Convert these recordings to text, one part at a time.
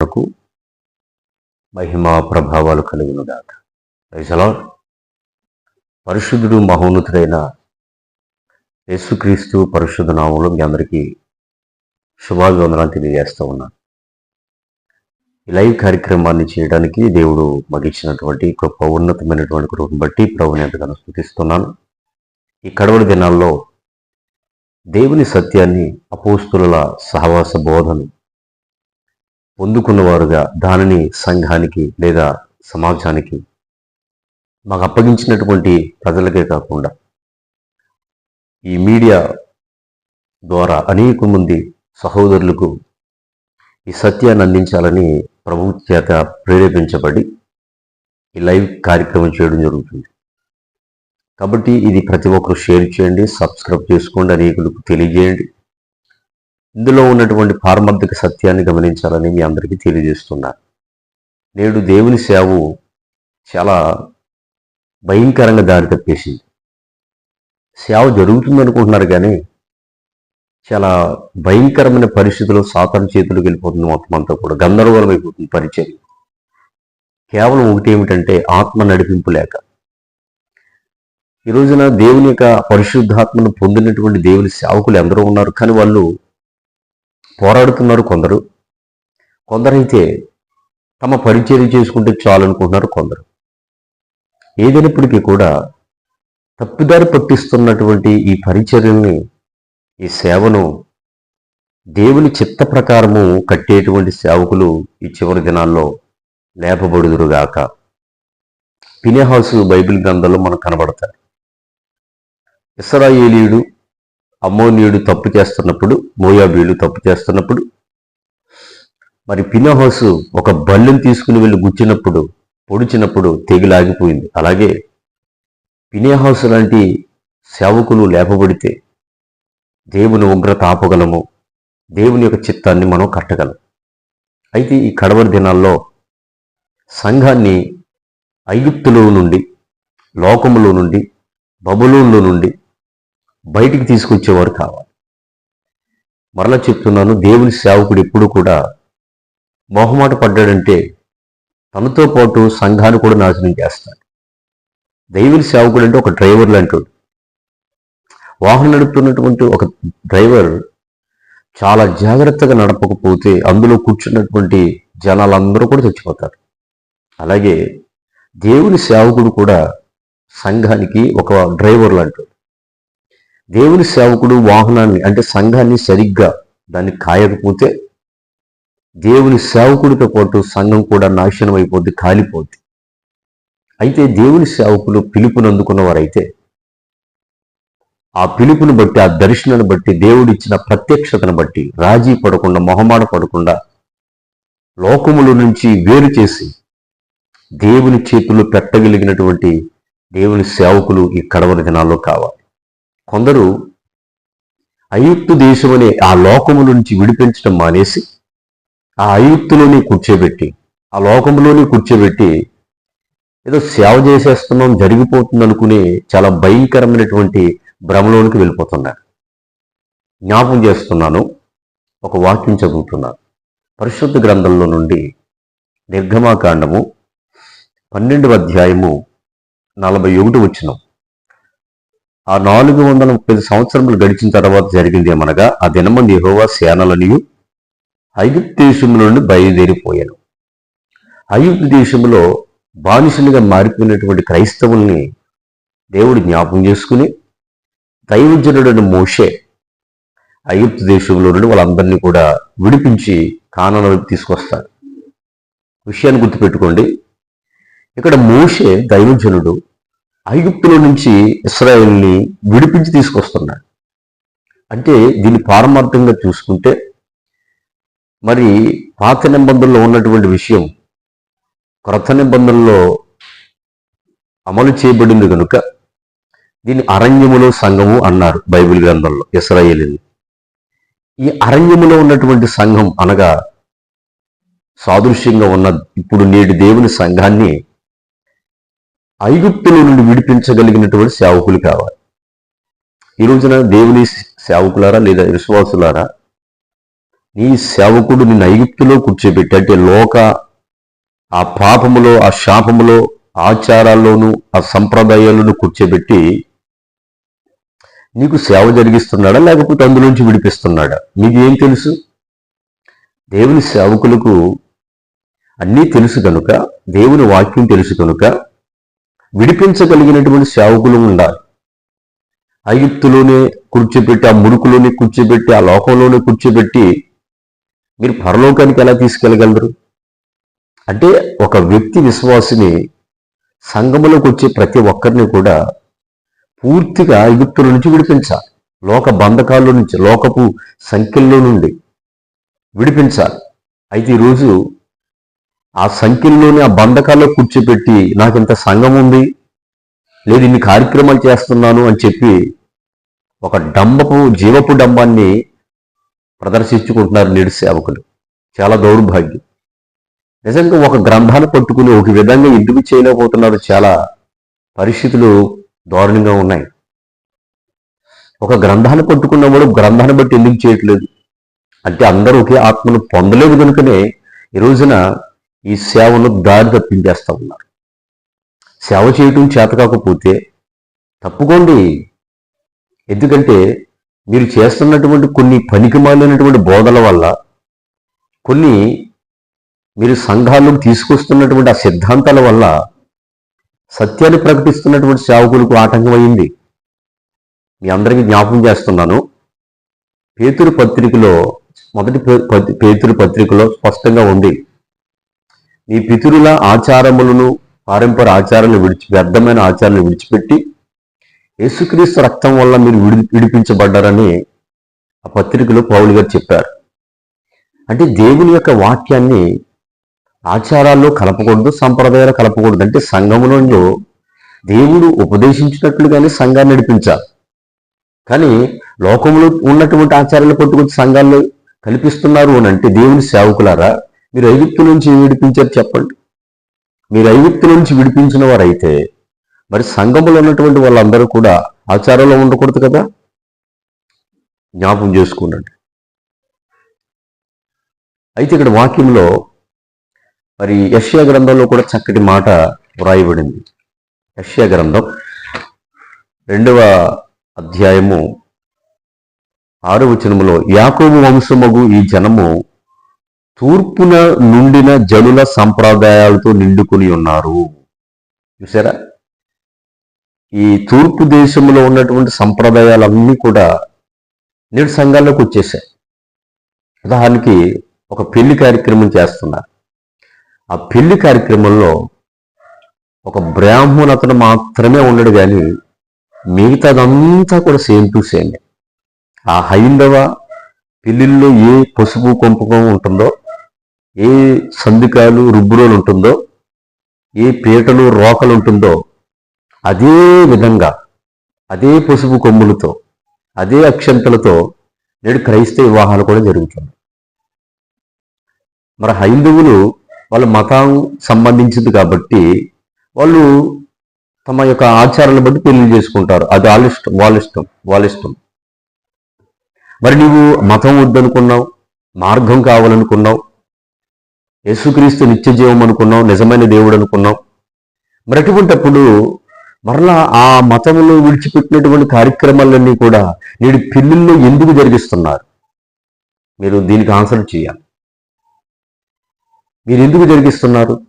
వరకు మహిమా ప్రభావాలు కలిగిన దాకా ప్రజలా పరిశుద్ధుడు మహోన్నతుడైన యేసుక్రీస్తు పరిశుద్ధ నామంలో మీ అందరికీ శుభాభివందనాలు తెలియజేస్తూ ఉన్నాను ఈ లైవ్ కార్యక్రమాన్ని చేయడానికి దేవుడు మగిచ్చినటువంటి గొప్ప ఉన్నతమైనటువంటి కృపను బట్టి ప్రభుని ఎంతగానో స్థుతిస్తున్నాను. ఈ కడవడి దినాల్లో దేవుని సత్యాన్ని అపోస్తుల సహవాస బోధను పొందుకున్నవారుగా దానిని సంఘానికి లేదా సమాజానికి మాకు అప్పగించినటువంటి ప్రజలకే కాకుండా ఈ మీడియా ద్వారా అనేక మంది సహోదరులకు ఈ సత్యాన్ని అందించాలని ప్రభు చేత ప్రేరేపించబడి ఈ లైవ్ కార్యక్రమం చేయడం జరుగుతుంది. కాబట్టి ఇది ప్రతి ఒక్కరు షేర్ చేయండి సబ్స్క్రైబ్ చేసుకోండి అనేకులకు తెలియజేయండి. ఇందులో ఉన్నటువంటి పారమార్థిక సత్యాన్ని గమనించాలని మీ అందరికీ తెలియజేస్తున్నాను నేడు దేవుని సేవ చాలా భయంకరంగా దారి తప్పేసింది. సేవ జరుగుతుంది అనుకుంటున్నారు కానీ చాలా భయంకరమైన పరిస్థితుల్లో సాతాను చేతులకు వెళ్ళిపోతుంది మొత్తం అంతా కూడా. గందరగోళం అయిపోతుంది పరిచయం. కేవలం ఒకటి ఏమిటంటే ఆత్మ నడిపింపు లేక. ఈ రోజున దేవుని యొక్క పరిశుద్ధాత్మను పొందినటువంటి దేవుని సేవకులు ఎందరో ఉన్నారు. కానీ వాళ్ళు పోరాడుతున్నారు కొందరు. కొందరైతే తమ పరిచర్ చేసుకుంటే చాలు అనుకుంటున్నారు కొందరు. ఏదైనప్పటికీ కూడా తప్పిదారి పట్టిస్తున్నటువంటి ఈ పరిచర్యల్ని ఈ సేవను దేవుని చిత్త ప్రకారము కట్టేటువంటి సేవకులు ఈ చివరి దినాల్లో లేపబడుదురుగాక. పినేహాసు బైబిల్ గ్రంథంలో మనకు కనబడతారు ఇస్రాయేలీయుడు అమ్మోనీయుడు తప్పు చేస్తున్నప్పుడు మోయాబీయుడు తప్పు చేస్తున్నప్పుడు మరి పినహోసు ఒక బల్లెం తీసుకుని వెళ్ళి గుచ్చినప్పుడు పొడిచినప్పుడు తెగిలాగిపోయింది. అలాగే పినేహౌస్ లాంటి సేవకులు లేపబడితే దేవుని ఉగ్రత ఆపగలము. దేవుని యొక్క చిత్తాన్ని మనం కట్టగలం. అయితే ఈ కడవరి దినాల్లో సంఘాన్ని ఐగుప్తులో నుండి లోకములో నుండి బబులోన్లో నుండి బయటికి తీసుకొచ్చేవారు కావాలి. మరలా చెప్తున్నాను దేవుని సేవకుడు ఎప్పుడు కూడా మొహమాట పడ్డాడంటే తనతో పాటు సంఘాన్ని కూడా నాశనం చేస్తాడు. దేవుని సేవకుడు అంటే ఒక డ్రైవర్ లాంటి వాహనం నడుపుతున్నటువంటి ఒక డ్రైవర్ చాలా జాగ్రత్తగా నడపకపోతే అందులో కూర్చున్నటువంటి జనాలందరూ కూడా చచ్చిపోతారు. అలాగే దేవుని సేవకుడు కూడా సంఘానికి ఒక డ్రైవర్ లాంటి దేవుని సేవకుడు వాహనాన్ని అంటే సంఘాన్ని సరిగ్గా దాన్ని కాయకపోతే దేవుని సేవకుడితో పాటు సంఘం కూడా నాశనం అయిపోద్ది కాలిపోద్ది. అయితే దేవుని సేవకులు పిలుపును అందుకున్నవారైతే ఆ పిలుపుని బట్టి ఆ దర్శనాన్ని బట్టి దేవుడిచ్చిన ప్రత్యక్షతను బట్టి రాజీ పడకుండా మొహమాట పడకుండా లోకముల నుంచి వేరు చేసి దేవుని చేతులు పెట్టగలిగినటువంటి దేవుని సేవకులు ఈ కడవరి దినాల్లో కావాలి. కొందరు అయుక్తు దేశం అనే ఆ లోకము నుంచి విడిపించడం మానేసి ఆ అయుక్తులోనే కూర్చోబెట్టి ఆ లోకంలోనే కూర్చోబెట్టి ఏదో సేవ చేసేస్తున్నాం జరిగిపోతుంది అనుకునే చాలా భయంకరమైనటువంటి భ్రమలోనికి వెళ్ళిపోతున్నారు. జ్ఞాపం చేస్తున్నాను ఒక వాక్యం చదువుతున్నాను. పరిశుద్ధ గ్రంథంలో నుండి నిర్గమాకాండము పన్నెండవ అధ్యాయము నలభై ఒకటి వచ్చినాం ఆ నాలుగు వందల ముప్పై సంవత్సరములు గడిచిన తర్వాత జరిగింది ఏమనగా ఆ దినమంది యహోవా సేనలనియు ఐగుప్తు దేశంలో నుండి బయలుదేరిపోయాను. ఐగుప్తు దేశంలో బానిసలుగా మారిపోయినటువంటి క్రైస్తవుల్ని దేవుడు జ్ఞాపం చేసుకుని దైవజనుడైన మోషే ఐగుప్తు దేశంలో నుండి వాళ్ళందరినీ కూడా విడిపించి కానన వైపు విషయాన్ని గుర్తుపెట్టుకోండి. ఇక్కడ మోషే దైవజనుడు ఐగుప్తుల నుంచి ఇస్రాయల్ని విడిపించి తీసుకొస్తున్నాడు. అంటే దీన్ని పారమార్థంగా చూసుకుంటే మరి పాత నిబంధనలో ఉన్నటువంటి విషయం క్రొత్త నిబంధనలో అమలు చేయబడింది కనుక దీన్ని అరణ్యములో సంఘము అన్నారు బైబిల్ గ్రంథంలో ఇస్రాయేలీని ఈ అరణ్యములో ఉన్నటువంటి సంఘం అనగా సాదృశ్యంగా ఉన్న ఇప్పుడు నేటి దేవుని సంఘాన్ని ఐగుప్తుల నుండి విడిపించగలిగినటువంటి సేవకులు కావాలి. ఈ రోజున దేవుని సేవకులారా లేదా విశ్వాసులారా నీ సేవకుడు నిన్ను ఐగుప్తులో కూర్చోబెట్టి అంటే లోక ఆ పాపములో ఆ శాపములో ఆచారాల్లోనూ ఆ సంప్రదాయాలను కూర్చోబెట్టి నీకు సేవ జరిగిస్తున్నాడా లేకపోతే అందులోంచి విడిపిస్తున్నాడా? మీకు ఏం తెలుసు? దేవుని సేవకులకు అన్నీ తెలుసు కనుక దేవుని వాక్యం తెలుసు కనుక విడిపించగలిగినటువంటి సేవకులు ఉండాలి. ఐగుప్తులోనే కూర్చోబెట్టి ఆ మురుకులోనే కూర్చోబెట్టి ఆ లోకంలోనే కూర్చోబెట్టి మీరు పరలోకానికి ఎలా తీసుకెళ్ళగలరు? అంటే ఒక వ్యక్తి విశ్వాసిని సంఘములోకి వచ్చే ప్రతి ఒక్కరిని కూడా పూర్తిగా ఐగుప్తుల నుంచి విడిపించాలి. లోక బంధకాల్లో నుంచి లోకపు సంఖ్యల్లో నుండి విడిపించాలి. అయితే ఈరోజు ఆ సంఖ్యల్లోనే ఆ బంధకాల్లో కూర్చోపెట్టి నాకు ఇంత సంఘం ఉంది లేదు ఇన్ని కార్యక్రమాలు చేస్తున్నాను అని చెప్పి ఒక డంబపు జీవపు డంబాన్ని ప్రదర్శించుకుంటున్నారు నేడు సేవకులు. చాలా దౌర్భాగ్యం. నిజంగా ఒక గ్రంథాన్ని పట్టుకుని ఒక విధంగా ఎందుకు చేయలేకపోతున్నారు చాలా పరిస్థితులు దారుణంగా ఉన్నాయి. ఒక గ్రంథాన్ని పట్టుకున్నవాడు గ్రంథాన్ని బట్టి ఎందుకు చేయట్లేదు? అంటే అందరూ ఒకే ఆత్మను పొందలేదు కనుకనే ఈ రోజున ఈ సేవను దారి తప్పించేస్తూ ఉన్నారు. సేవ చేయటం చేత కాకపోతే తప్పుకోండి. ఎందుకంటే మీరు చేస్తున్నటువంటి కొన్ని పనికి మాలినటువంటి బోధల వల్ల కొన్ని మీరు సంఘాలకు తీసుకొస్తున్నటువంటి ఆ సిద్ధాంతాల వల్ల సత్యాన్ని ప్రకటిస్తున్నటువంటి సేవకులకు ఆటంకం అయింది మీ అందరికీ జ్ఞాపకం చేస్తున్నాను. పేతురు పత్రికలో మొదటి పేతురు పత్రికలో స్పష్టంగా ఉంది. మీ పితురుల ఆచారములను పారంపర ఆచారాలను విడిచి వ్యర్థమైన ఆచారాలను విడిచిపెట్టి యేసుక్రీస్తు రక్తం వల్ల మీరు విడి విడిపించబడ్డారని ఆ పత్రికలో పౌలు గారు చెప్పారు. అంటే దేవుని యొక్క వాక్యాన్ని ఆచారాల్లో కలపకూడదు సంప్రదాయాలు కలపకూడదు. అంటే సంఘములో దేవుడు ఉపదేశించినట్లుగానే సంఘాన్ని నడిపించాలి. కానీ లోకంలో ఉన్నటువంటి ఆచారాలు పట్టుకొచ్చి సంఘాల్లో కల్పిస్తున్నారు అని అంటే దేవుని సేవకులారా మీరు ఐగుప్తు నుంచి విడిపించారు చెప్పండి. మీరు ఐగుప్తు నుంచి విడిపించిన వారైతే మరి సంగములు ఉన్నటువంటి వాళ్ళందరూ కూడా ఆచారంలో ఉండకూడదు కదా? జ్ఞాపం చేసుకున్నాడు అయితే ఇక్కడ వాక్యంలో మరి యష్యా గ్రంథంలో కూడా చక్కటి మాట వ్రాయబడింది. యష్యా గ్రంథం రెండవ అధ్యాయము ఆరు వచనములో యాకోబు వంశమగు ఈ జనము తూర్పున నుండిన జనుల సంప్రదాయాలతో నిండుకుని ఉన్నారు. చూసారా ఈ తూర్పు దేశంలో ఉన్నటువంటి సంప్రదాయాలన్నీ కూడా నేడు సంఘాల్లోకి వచ్చేసాయి. ఉదాహరణకి ఒక పెళ్ళి కార్యక్రమం చేస్తున్నారు. ఆ పెళ్ళి కార్యక్రమంలో ఒక బ్రాహ్మణ అతను మాత్రమే ఉండడు కానీ మిగతాదంతా కూడా సేమ్ టు సేమ్. ఆ హైందవ పెళ్ళిల్లో ఏ పసుపు కొంపకం ఉంటుందో ఏ సందికాలు రుబ్బురోలు ఉంటుందో ఏ పీటలు రోకలు ఉంటుందో అదే విధంగా అదే పసుపు కొమ్ములతో అదే అక్షంతలతో నేడు క్రైస్తవ వివాహాలు కూడా జరుగుతున్నాయి. మరి హైందువులు వాళ్ళ మతం సంబంధించింది కాబట్టి వాళ్ళు తమ యొక్క ఆచారాలను బట్టి పెళ్ళి చేసుకుంటారు. అది వాళ్ళ ఇష్టం వాళ్ళ ఇష్టం వాళ్ళ ఇష్టం. మరి నీవు మతం వద్దనుకున్నావు మార్గం కావాలనుకున్నావు యేసుక్రీస్తు నిత్య జీవం అనుకున్నాం నిజమైన దేవుడు అనుకున్నాం. మరి అటువంటప్పుడు మరలా ఆ మతంలో విడిచిపెట్టినటువంటి కార్యక్రమాలన్నీ కూడా నేడు పిల్లల్లో ఎందుకు జరిగిస్తున్నారు? మీరు దీనికి ఆన్సర్ చేయాలి. మీరు ఎందుకు జరిగిస్తున్నారు?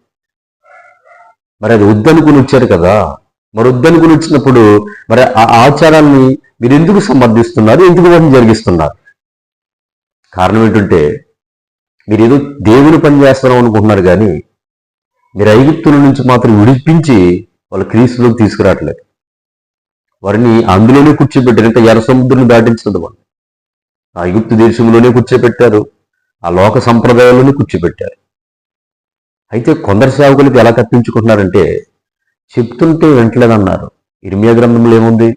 మరి అది వద్దనుకుని వచ్చారు కదా. మరి వద్దనుకుని వచ్చినప్పుడు మరి ఆ ఆచారాన్ని మీరు ఎందుకు సమర్థిస్తున్నారు? ఎందుకు వాటిని జరిగిస్తున్నారు? కారణం ఏంటంటే మీరు ఏదో దేవుని పని చేస్తున్నాం అనుకుంటున్నారు కానీ మీరు ఐగుప్తుల నుంచి మాత్రం విడిపించి వాళ్ళ క్రీస్తులోకి తీసుకురావట్లేదు. వారిని అందులోనే కూర్చోబెట్టారు. ఇంకా ఎర్ర సముద్రం దాటించదు వాళ్ళు. ఆ ఐగుప్తు దేశంలోనే కూర్చోబెట్టారు. ఆ లోక సంప్రదాయాల్లోనే కూర్చోబెట్టారు. అయితే కొందరు సేవకులకు ఎలా తప్పించుకుంటున్నారంటే చెప్తుంటే వింటలేదన్నారు ఇర్మియా గ్రంథంలో ఏముంది?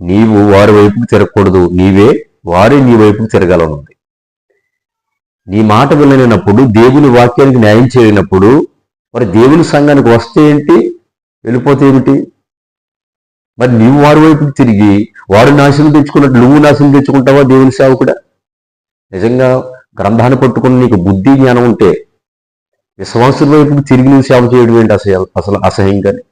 నీవు వారి వైపుకు తిరగకూడదు. నీవే వారే నీ వైపుకు తిరగాలనుంది. నీ మాట వినలేనప్పుడు దేవుని వాక్యానికి న్యాయం చేయనప్పుడు మరి దేవుని సంఘానికి వస్తే ఏంటి? వెళ్ళిపోతే ఏమిటి? మరి నీవు వారి వైపుకి తిరిగి వారు నాశనం తెచ్చుకున్నట్టు నువ్వు నాశనం తెచ్చుకుంటావా దేవుని సేవకుడా? నిజంగా గ్రంథాన్ని పట్టుకుని నీకు బుద్ధి జ్ఞానం ఉంటే విశ్వాసుల వైపు తిరిగి నువ్వు సేవ చేయడం ఏంటి అసలు అసలు అసహ్యంగానే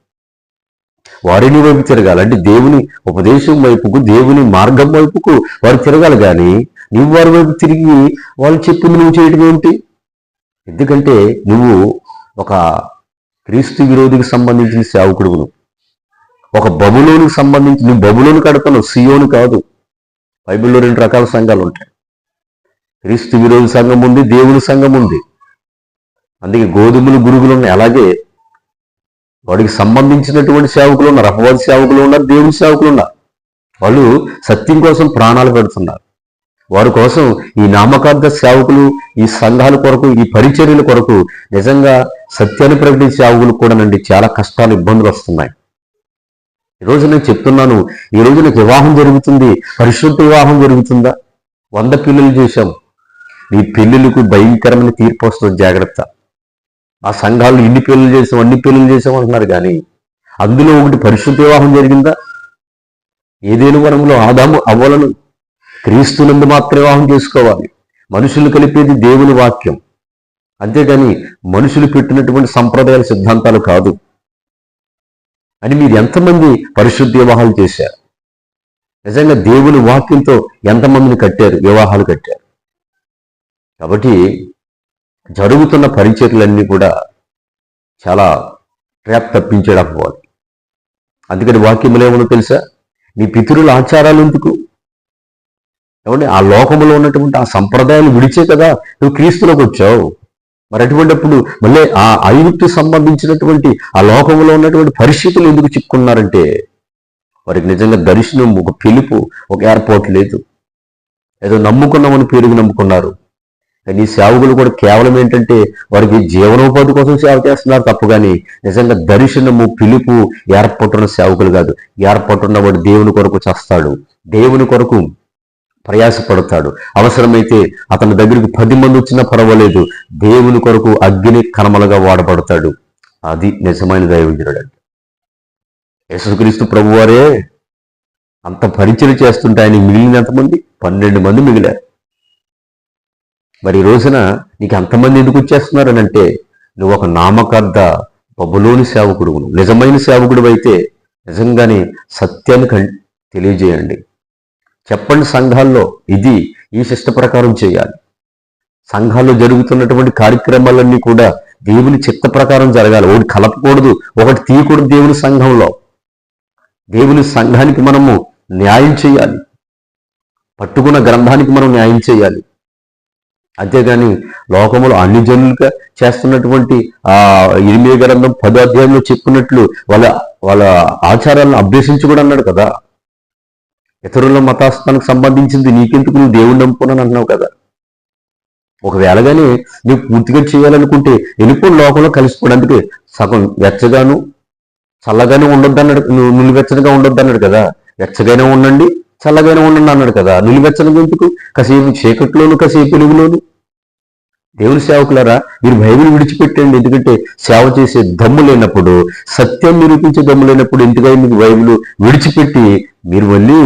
వారిని వైపు తిరగాలి. అంటే దేవుని ఉపదేశం వైపుకు దేవుని మార్గం వైపుకు వారు తిరగాలి కానీ నువ్వు వారి వైపు తిరిగి వాళ్ళు చెప్పింది నువ్వు చేయడం ఏంటి ఎందుకంటే నువ్వు ఒక క్రీస్తు విరోధికి సంబంధించిన సేవకుడును ఒక బబులోనికి సంబంధించి నువ్వు బబులోని కడపను సియోను కాదు. బైబిల్లో రెండు రకాల సంఘాలు ఉంటాయి. క్రీస్తు విరోధి సంఘం ఉంది దేవుని సంఘం ఉంది. అందుకే గోధుమలు గురుగులు ఉన్నాయి. అలాగే వాడికి సంబంధించినటువంటి సేవకులు ఉన్నారు అపవాది సేవకులు ఉన్నారు దేవుని సేవకులు ఉన్నారు. వాళ్ళు సత్యం కోసం ప్రాణాలు పెడుతున్నారు. వారి కోసం ఈ నామకార్థ సేవకులు ఈ సంఘాల కొరకు ఈ పరిచర్యల కొరకు నిజంగా సత్యాన్ని ప్రకటించే సేవకులు కూడా నుండి చాలా కష్టాలు ఇబ్బందులు వస్తున్నాయి. ఈరోజు నేను చెప్తున్నాను ఈ రోజు నాకు వివాహం జరుగుతుంది పరిశుద్ధ వివాహం జరుగుతుందా? వంద పిల్లలు చేశాం. నీ పెళ్ళిళ్ళకు భయంకరమైన తీర్పు వస్తుంది జాగ్రత్త. ఆ సంఘాలు ఇన్ని పిల్లలు చేసాం అన్ని పిల్లలు చేసాం అంటున్నారు కానీ అందులో ఒకటి పరిశుద్ధ వివాహం జరిగిందా? ఏదేను వరంలో ఆదాము అవ్వలను క్రీస్తునందు మాత్రం వివాహం చేసుకోవాలి. మనుషులు కలిపేది దేవుని వాక్యం. అంతేగాని మనుషులు పెట్టినటువంటి సంప్రదాయాల సిద్ధాంతాలు కాదు. అని మీరు ఎంతమంది పరిశుద్ధ వివాహాలు చేశారు? నిజంగా దేవుని వాక్యంతో ఎంతమందిని కట్టారు? వివాహాలు కట్టారు. కాబట్టి జరుగుతున్న పరిచర్లన్నీ కూడా చాలా ట్రాప్ తప్పించేయడం పోవాలి అందుకని వాక్యములు ఏమన్నా తెలుసా? నీ పితరుల ఆచారాలు ఎందుకు? ఏమంటే ఆ లోకంలో ఉన్నటువంటి ఆ సంప్రదాయాలు విడిచే కదా నువ్వు క్రీస్తులోకి వచ్చావు. మరి అటువంటిప్పుడు మళ్ళీ ఆ ఐగుప్తు సంబంధించినటువంటి ఆ లోకంలో ఉన్నటువంటి పరిస్థితులు ఎందుకు చిక్కున్నారంటే వారికి నిజంగా దర్శనం ఒక పిలుపు ఒక ఏర్పాటు లేదు. ఏదో నమ్ముకున్నామని పేరుకు నమ్ముకున్నారు. కానీ సేవకులు కూడా కేవలం ఏంటంటే వారికి జీవనోపాధి కోసం సేవ చేస్తున్నారు తప్పు కానీ నిజంగా దర్శనము పిలుపు ఏర్పడుతున్న సేవకులు కాదు. ఏర్పడుతున్న వాడు దేవుని కొరకు చేస్తాడు. దేవుని కొరకు ప్రయాసపడతాడు. అవసరమైతే అతని దగ్గరికి పది మంది వచ్చినా పర్వాలేదు. దేవుని కొరకు అగ్ని కనమలుగా వాడబడతాడు. అది నిజమైన దైవజ్ఞుడు అంటే యేసుక్రీస్తు ప్రభువారే అంత పరిచయం చేస్తుంటే ఆయన మిగిలిన ఎంతమంది? పన్నెండు మంది మిగిలారు. మరి ఈ రోజున నీకు అంతమంది ఎందుకు వచ్చేస్తున్నారు అంటే నువ్వు ఒక నామకార్థ బబులోని సేవకుడు నిజమైన సేవకుడు అయితే నిజంగానే సత్యాన్ని తెలియజేయండి. చెప్పండి సంఘాల్లో ఇది ఈ శిష్ట ప్రకారం చేయాలి. సంఘాల్లో జరుగుతున్నటువంటి కార్యక్రమాలన్నీ కూడా దేవుని చిత్త ప్రకారం జరగాలి. ఒకటి కలపకూడదు ఒకటి తీయకూడదు దేవుని సంఘంలో. దేవుని సంఘానికి మనము న్యాయం చేయాలి. పట్టుకున్న గ్రంథానికి మనం న్యాయం చేయాలి. అంతేగాని లోకంలో అన్ని జనులుగా చేస్తున్నటువంటి ఆ ఇరిమియ గ్రంథం పదో అధ్యాయంలో చెప్పినట్లు వాళ్ళ వాళ్ళ ఆచారాలను అభ్యసించి కూడా అన్నాడు కదా. ఇతరుల మతాస్థానికి సంబంధించింది నీకెందుకు నువ్వు దేవుణ్ణి నమ్ముకున్నాను అంటున్నావు కదా? ఒకవేళగానే నువ్వు పూర్తిగా చేయాలనుకుంటే వెళ్ళిపోయిన లోకంలో కలిసిపోవడానికి సగం వెచ్చగాను చల్లగానే ఉండొద్దు అన్నాడు. నువ్వు ఉండొద్దు అన్నాడు కదా? వెచ్చగానే ఉండండి చల్లగానే ఉండండి అన్నాడు కదా? నిలువెచ్చగా ఎందుకు? కాసేపు చీకట్లోను కాసేపు వెలుగులోను. దేవుని సేవకులారా మీరు బైబిల్ విడిచిపెట్టండి. ఎందుకంటే సేవ చేసే దమ్ము లేనప్పుడు సత్యం నిరూపించే దమ్ము లేనప్పుడు ఎందుకై మీకు బైబిల్ విడిచిపెట్టి మీరు మళ్ళీ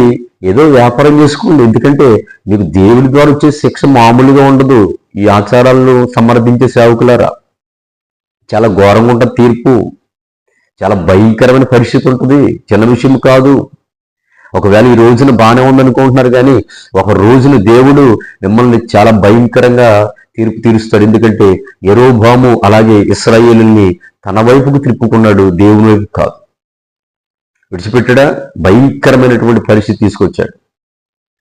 ఏదో వ్యాపారం చేసుకోండి. ఎందుకంటే మీకు దేవుని ద్వారా వచ్చే శిక్ష మామూలుగా ఉండదు. ఈ ఆచారాలను సమర్థించే సేవకులారా. చాలా ఘోరంగా ఉంటుంది తీర్పు. చాలా భయంకరమైన పరిస్థితి ఉంటుంది. చిన్న విషయం కాదు. ఒకవేళ ఈ రోజున బాగానే ఉందనుకుంటున్నారు కానీ ఒక రోజున దేవుడు మిమ్మల్ని చాలా భయంకరంగా తీర్పు తీరుస్తాడు. ఎందుకంటే ఎరోభాము అలాగే ఇస్రాయేలుని తన వైపుకు తిప్పుకున్నాడు దేవుని వైపు కాదు. విడిచిపెట్టడా? భయంకరమైనటువంటి పరిస్థితి తీసుకొచ్చాడు.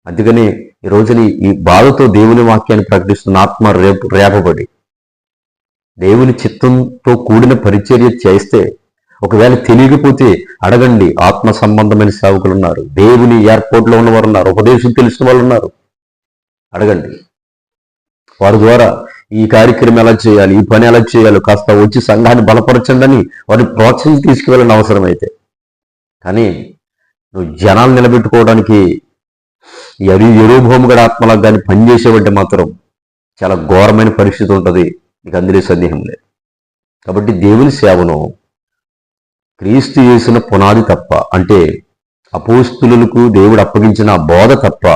అందుకని ఈ రోజుని ఈ బాధతో దేవుని వాక్యాన్ని ప్రకటిస్తున్న ఆత్మ రేపు రేపబడి దేవుని చిత్తంతో కూడిన పరిచర్య చేస్తే ఒకవేళ తెలియకపోతే అడగండి ఆత్మ సంబంధమైన సేవకులు ఉన్నారు దేవుని ఎయిర్పోర్ట్లో ఉన్నవారు ఉన్నారు ఉపదేశం తెలిసిన వాళ్ళు ఉన్నారు. అడగండి. వారి ద్వారా ఈ కార్యక్రమం ఎలా చేయాలి ఈ పని ఎలా చేయాలి కాస్త వచ్చి సంఘాన్ని బలపరచండి అని వారిని ప్రోత్సహించి తీసుకువెళ్ళండి అవసరమైతే. కానీ నువ్వు జనాలు నిలబెట్టుకోవడానికి ఎరి ఎరుభూమిగడ ఆత్మలకు కానీ పనిచేసేవంటే మాత్రం చాలా ఘోరమైన పరిస్థితి ఉంటుంది. నీకు అందులో సందేహం లేదు. కాబట్టి దేవుని సేవను క్రీస్తు చేసిన పునాది తప్ప అంటే అపోస్తులకు దేవుడు అప్పగించిన బోధ తప్ప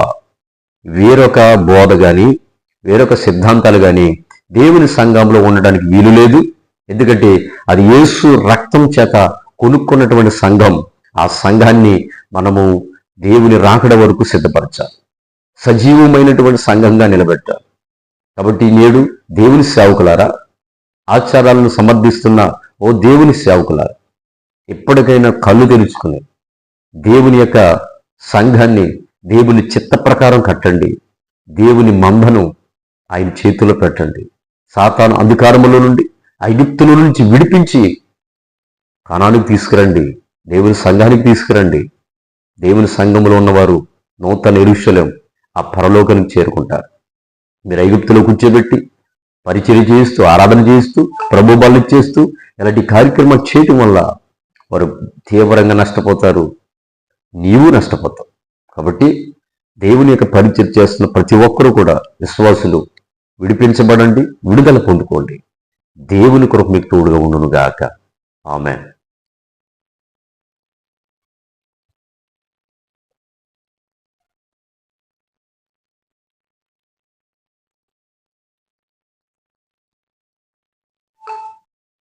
వేరొక బోధ కానీ వేరొక సిద్ధాంతాలు కానీ దేవుని సంఘంలో ఉండడానికి వీలు లేదు. ఎందుకంటే అది యేసు రక్తం చేత కొనుక్కున్నటువంటి సంఘం. ఆ సంఘాన్ని మనము దేవుని రాకడ వరకు సిద్ధపరచాలి. సజీవమైనటువంటి సంఘంగా నిలబెట్టాలి. కాబట్టి నేడు దేవుని సేవకులారా ఆచారాలను సమర్థిస్తున్న ఓ దేవుని సేవకులారా ఎప్పటికైనా కళ్ళు తెరుచుకుని దేవుని యొక్క సంఘాన్ని దేవుని చిత్త ప్రకారం కట్టండి. దేవుని మందను ఆయన చేతిలో పెట్టండి. సాతాను అధికారములో నుండి ఐగుప్తుల నుంచి విడిపించి కణానికి తీసుకురండి. దేవుని సంఘానికి తీసుకురండి. దేవుని సంఘంలో ఉన్నవారు నూతన ఎరుషలేం ఆ పరలోకానికి చేరుకుంటారు. మీరు ఐగుప్తులో కూర్చోబెట్టి పరిచయం చేస్తూ ఆరాధన చేస్తూ ప్రభు బలి చేస్తూ ఇలాంటి కార్యక్రమాలు చేయటం వల్ల వారు తీవ్రంగా నష్టపోతారు. నీవు నష్టపోతావు. కాబట్టి దేవుని యొక్క పరిచయం చేస్తున్న ప్రతి ఒక్కరూ కూడా విశ్వాసులు విడిపించబడండి విడుదల పొందుకోండి. దేవుని కొరకు మీకు తోడుగా ఉండును గాక ఆమె